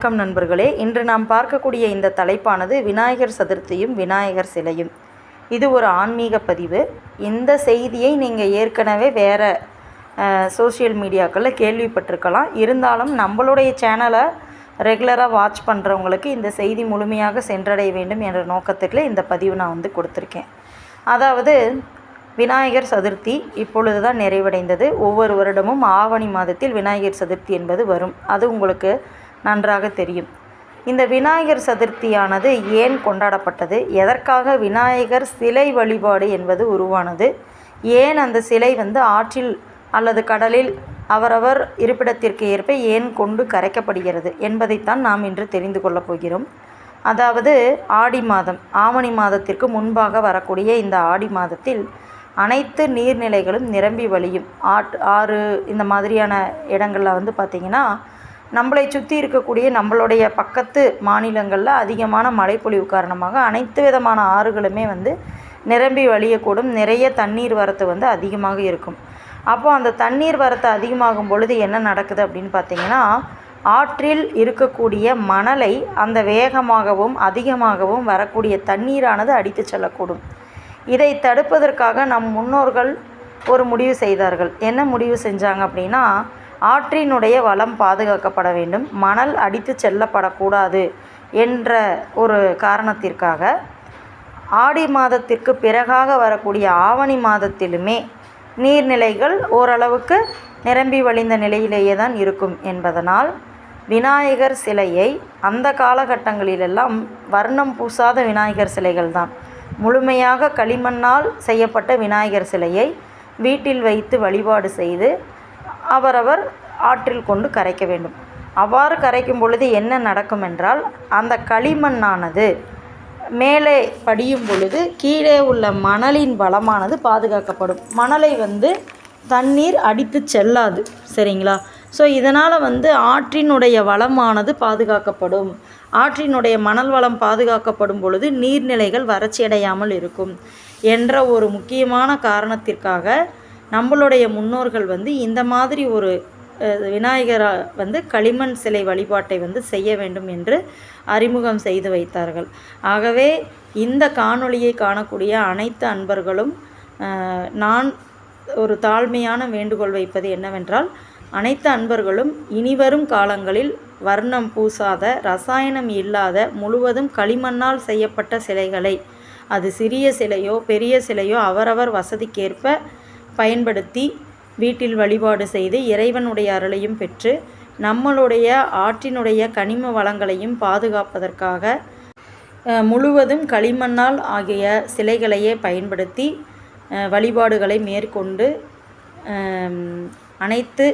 வணக்கம் நண்பர்களே. இன்று நாம் பார்க்கக்கூடிய இந்த தலைப்பானது விநாயகர் சதுர்த்தியும் விநாயகர் சிலையும். இது ஒரு ஆன்மீக பதிவு. இந்த செய்தியை நீங்கள் ஏற்கனவே வேறு சோஷியல் மீடியாக்களில் கேள்விப்பட்டிருக்கலாம். இருந்தாலும் நம்மளுடைய சேனலை ரெகுலராக வாட்ச் பண்ணுறவங்களுக்கு இந்த செய்தி முழுமையாக சென்றடைய வேண்டும் என்ற நோக்கத்தில் இந்த பதிவு நான் வந்து கொடுத்துருக்கேன். அதாவது விநாயகர் சதுர்த்தி இப்பொழுது தான் நிறைவடைந்தது. ஒவ்வொரு வருடமும் ஆவணி மாதத்தில் விநாயகர் சதுர்த்தி என்பது வரும். அது உங்களுக்கு நன்றாக தெரியும். இந்த விநாயகர் சதுர்த்தியானது ஏன் கொண்டாடப்பட்டது? எதற்காக விநாயகர் சிலை வழிபாடு என்பது உருவானது? ஏன் அந்த சிலை வந்து ஆற்றில் அல்லது கடலில் அவரவர் இருப்பிடத்திற்கு ஏற்ப ஏன் கொண்டு கரைக்கப்படுகிறது என்பதைத்தான் நாம் இன்று தெரிந்து கொள்ளப் போகிறோம். அதாவது ஆடி மாதம் ஆவணி மாதத்திற்கு முன்பாக வரக்கூடிய இந்த ஆடி மாதத்தில் அனைத்து நீர்நிலைகளும் நிரம்பி வழியும். ஆட் ஆறு இந்த மாதிரியான இடங்களில் வந்து பார்த்திங்கன்னா நம்மளை சுற்றி இருக்கக்கூடிய நம்மளுடைய பக்கத்து மாநிலங்களில் அதிகமான மழைப்பொழிவு காரணமாக அனைத்து விதமான ஆறுகளுமே வந்து நிரம்பி வழியக்கூடும். நிறைய தண்ணீர் வரத்து வந்து அதிகமாக இருக்கும். அப்போது அந்த தண்ணீர் வரத்து அதிகமாகும் பொழுது என்ன நடக்குது அப்படின்னு பார்த்தீங்கன்னா ஆற்றில் இருக்கக்கூடிய மணலை அந்த வேகமாகவும் அதிகமாகவும் வரக்கூடிய தண்ணீரானது அடித்து செல்லக்கூடும். இதை தடுப்பதற்காக நம் முன்னோர்கள் ஒரு முடிவு செய்தார்கள். என்ன முடிவு செஞ்சாங்க அப்படின்னா ஆற்றினுடைய வளம் பாதுகாக்கப்பட வேண்டும். மணல் அடித்து செல்லப்படக்கூடாது என்ற ஒரு காரணத்திற்காக ஆடி மாதத்திற்கு பிறகாக வரக்கூடிய ஆவணி மாதத்திலுமே நீர்நிலைகள் ஓரளவுக்கு நிரம்பி வழிந்த நிலையிலேயே தான் இருக்கும் என்பதனால் விநாயகர் சிலையை அந்த காலகட்டங்களிலெல்லாம் வர்ணம் பூசாத விநாயகர் சிலைகள் தான். முழுமையாக களிமண்ணால் செய்யப்பட்ட விநாயகர் சிலையை வீட்டில் வைத்து வழிபாடு செய்து அவரவர் ஆற்றில் கொண்டு கரைக்க வேண்டும். அவ்வாறு கரைக்கும் பொழுது என்ன நடக்கும் என்றால் அந்த களிமண்ணானது மேலே படியும் பொழுது கீழே உள்ள மணலின் வளமானது பாதுகாக்கப்படும். மணலை வந்து தண்ணீர் அடித்து செல்லாது சரிங்களா? ஸோ இதனால் வந்து ஆற்றினுடைய வளமானது பாதுகாக்கப்படும். ஆற்றினுடைய மணல் வளம் பாதுகாக்கப்படும் பொழுது நீர்நிலைகள் வறட்சியடையாமல் இருக்கும் என்ற ஒரு முக்கியமான காரணத்திற்காக நம்மளுடைய முன்னோர்கள் வந்து இந்த மாதிரி ஒரு விநாயகரை வந்து களிமண் சிலை வழிபாட்டை வந்து செய்ய வேண்டும் என்று அறிமுகம் செய்து வைத்தார்கள். ஆகவே இந்த காணொளியை காணக்கூடிய அனைத்து அன்பர்களும் நான் ஒரு தாழ்மையான வேண்டுகோள் வைப்பது என்னவென்றால் அனைத்து அன்பர்களும் இனிவரும் காலங்களில் வர்ணம் பூசாத ரசாயனம் இல்லாத முழுவதும் களிமண்ணால் செய்யப்பட்ட சிலைகளை அது சிறிய சிலையோ பெரிய சிலையோ அவரவர் வசதிக்கேற்ப பயன்படுத்தி வீட்டில் வழிபாடு செய்து இறைவனுடைய அருளையும் பெற்று நம்மளுடைய ஆற்றினுடைய கனிம வளங்களையும் பாதுகாப்பதற்காக முழுவதும் களிமண்ணால் ஆகிய சிலைகளையே பயன்படுத்தி வழிபாடுகளை மேற்கொண்டு அனைத்து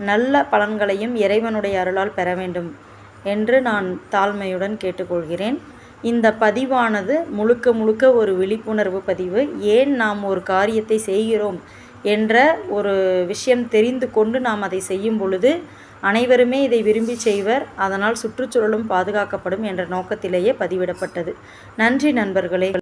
நல்ல பலன்களையும் இறைவனுடைய அருளால் பெற வேண்டும் என்று நான் தாழ்மையுடன் கேட்டுக்கொள்கிறேன். இந்த பதிவானது முழுக்க முழுக்க ஒரு விழிப்புணர்வு பதிவு. ஏன் நாம் ஒரு காரியத்தை செய்கிறோம் என்ற ஒரு விஷயம் தெரிந்து கொண்டு நாம் அதை செய்யும் பொழுது அனைவருமே இதை விரும்பி செய்வர். அதனால் சுற்றுச்சூழலும் பாதுகாக்கப்படும் என்ற நோக்கத்திலேயே பதிவிடப்பட்டது. நன்றி நண்பர்களே.